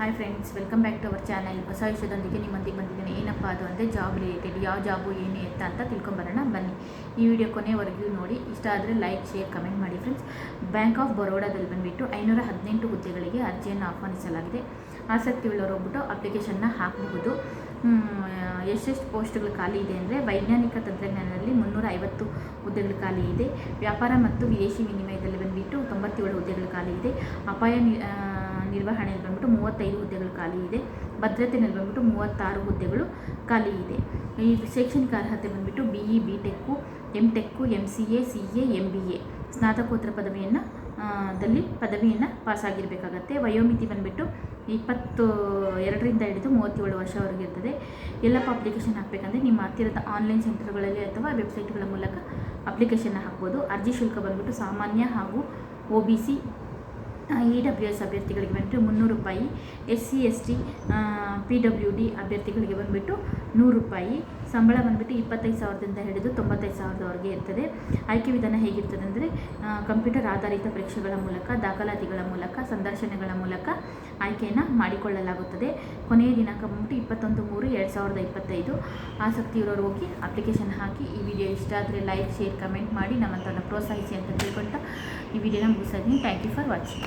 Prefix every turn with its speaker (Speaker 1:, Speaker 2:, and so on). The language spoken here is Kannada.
Speaker 1: Hi friends welcome back to our channel ಹೊಸ ವಿಷಯದೊಂದಿಗೆ ನಿಮ್ಮೊಂದಿಗೆ ಬಂದಿದ್ದೇನೆ. ಏನಪ್ಪ ಅದು ಅಂದರೆ ಜಾಬ್ ರಿಲೇಟೆಡ್ ಯಾವ ಜಾಬು ಏನು ಎತ್ತ ಅಂತ ತಿಳ್ಕೊಂಬರೋಣ. ಬನ್ನಿ. ಈ ವಿಡಿಯೋ ಕೊನೆವರೆಗೂ ನೋಡಿ. ಇಷ್ಟ ಆದರೆ ಲೈಕ್ ಶೇರ್ ಕಮೆಂಟ್ ಮಾಡಿ ಫ್ರೆಂಡ್ಸ್ ಬ್ಯಾಂಕ್ ಆಫ್ ಬರೋಡಾದಲ್ಲಿ ಬಂದುಬಿಟ್ಟು ಐನೂರ ಹದಿನೆಂಟು ಹುದ್ದೆಗಳಿಗೆ ಅರ್ಜಿಯನ್ನು ಆಹ್ವಾನಿಸಲಾಗಿದೆ. ಆಸಕ್ತಿ ಉಳ್ಳವರು ಹೋಗ್ಬಿಟ್ಟು ಅಪ್ಲಿಕೇಶನ್ನ ಹಾಕಬಹುದು. ಎಷ್ಟೆಷ್ಟು ಪೋಸ್ಟ್ಗಳು ಖಾಲಿ ಇದೆ ಅಂದರೆ ವೈಜ್ಞಾನಿಕ ತಂತ್ರಜ್ಞಾನದಲ್ಲಿ ಮುನ್ನೂರ ಐವತ್ತು ಹುದ್ದೆಗಳು ಖಾಲಿ ಇದೆ. ವ್ಯಾಪಾರ ಮತ್ತು ವಿದೇಶಿ ವಿನಿಮಯದಲ್ಲಿ ಬಂದುಬಿಟ್ಟು ತೊಂಬತ್ತೇಳು ಹುದ್ದೆಗಳು ಖಾಲಿ ಇದೆ. ಅಪಾಯ ನಿರ್ವಹಣೆಯಲ್ಲಿ ಬಂದ್ಬಿಟ್ಟು ಮೂವತ್ತೈದು ಹುದ್ದೆಗಳು ಖಾಲಿ ಇದೆ. ಭದ್ರತೆನಲ್ಲಿ ಬಂದ್ಬಿಟ್ಟು ಮೂವತ್ತಾರು ಹುದ್ದೆಗಳು ಖಾಲಿ ಇದೆ. ಈ ಶೈಕ್ಷಣಿಕ ಅರ್ಹತೆ ಬಂದ್ಬಿಟ್ಟು B E B tech M tech M C A C A M B A ಸ್ನಾತಕೋತ್ತರ ಪದವಿಯನ್ನು ದಲ್ಲಿ ಪದವಿಯನ್ನು ಪಾಸಾಗಿರಬೇಕಾಗತ್ತೆ ವಯೋಮಿತಿ ಬಂದುಬಿಟ್ಟು ಇಪ್ಪತ್ತು ಎರಡರಿಂದ ಹಿಡಿದು ಮೂವತ್ತೇಳು ವರ್ಷವರೆಗೆ ಇರ್ತದೆ. ಎಲ್ಲಪ್ಪ ಅಪ್ಲಿಕೇಶನ್ ಹಾಕಬೇಕಂದ್ರೆ ನಿಮ್ಮ ಹತ್ತಿರದ ಆನ್ಲೈನ್ ಸೆಂಟರ್ಗಳಲ್ಲಿ ಅಥವಾ ವೆಬ್ಸೈಟ್ಗಳ ಮೂಲಕ ಅಪ್ಲಿಕೇಶನ್ನ ಹಾಕ್ಬೋದು. ಅರ್ಜಿ ಶುಲ್ಕ ಬಂದ್ಬಿಟ್ಟು ಸಾಮಾನ್ಯ ಹಾಗೂ O B C E W S ಅಭ್ಯರ್ಥಿಗಳಿಗೆ ಬಂದುಬಿಟ್ಟು ಮುನ್ನೂರು ರೂಪಾಯಿ S C S T P W D ಅಭ್ಯರ್ಥಿಗಳಿಗೆ ಬಂದುಬಿಟ್ಟು ನೂರು ರೂಪಾಯಿ. ಸಂಬಳ ಬಂದುಬಿಟ್ಟು ಇಪ್ಪತ್ತೈದು ಸಾವಿರದಿಂದ ಹಿಡಿದು ತೊಂಬತ್ತೈದು ಸಾವಿರದವರೆಗೆ ಇರ್ತದೆ. ಆಯ್ಕೆ ವಿಧಾನ ಹೇಗಿರ್ತದೆ ಅಂದರೆ ಕಂಪ್ಯೂಟರ್ ಆಧಾರಿತ ಪರೀಕ್ಷೆಗಳ ಮೂಲಕ, ದಾಖಲಾತಿಗಳ ಮೂಲಕ, ಸಂದರ್ಶನಗಳ ಮೂಲಕ ಆಯ್ಕೆಯನ್ನು ಮಾಡಿಕೊಳ್ಳಲಾಗುತ್ತದೆ. ಕೊನೆಯ ದಿನಾಂಕ ಬಂದ್ಬಿಟ್ಟು ಇಪ್ಪತ್ತೊಂದು ಮೂರು ಎರಡು ಸಾವಿರದ ಇಪ್ಪತ್ತೈದು. ಆಸಕ್ತಿ ಇರೋರು ಹೋಗಿ ಅಪ್ಲಿಕೇಶನ್ ಹಾಕಿ. ಈ ವಿಡಿಯೋ ಇಷ್ಟ ಆದರೆ ಲೈಕ್ ಶೇರ್ ಕಮೆಂಟ್ ಮಾಡಿ. ನಮ್ಮಂಥವ್ರನ್ನ ಪ್ರೋತ್ಸಾಹಿಸಿ ಅಂತ ತಿಳ್ಕೊಳ್ತಾ ఈ వీడియో ముగిస్తుంది థ్యాంక్ యూ ఫర్ వాచింగ్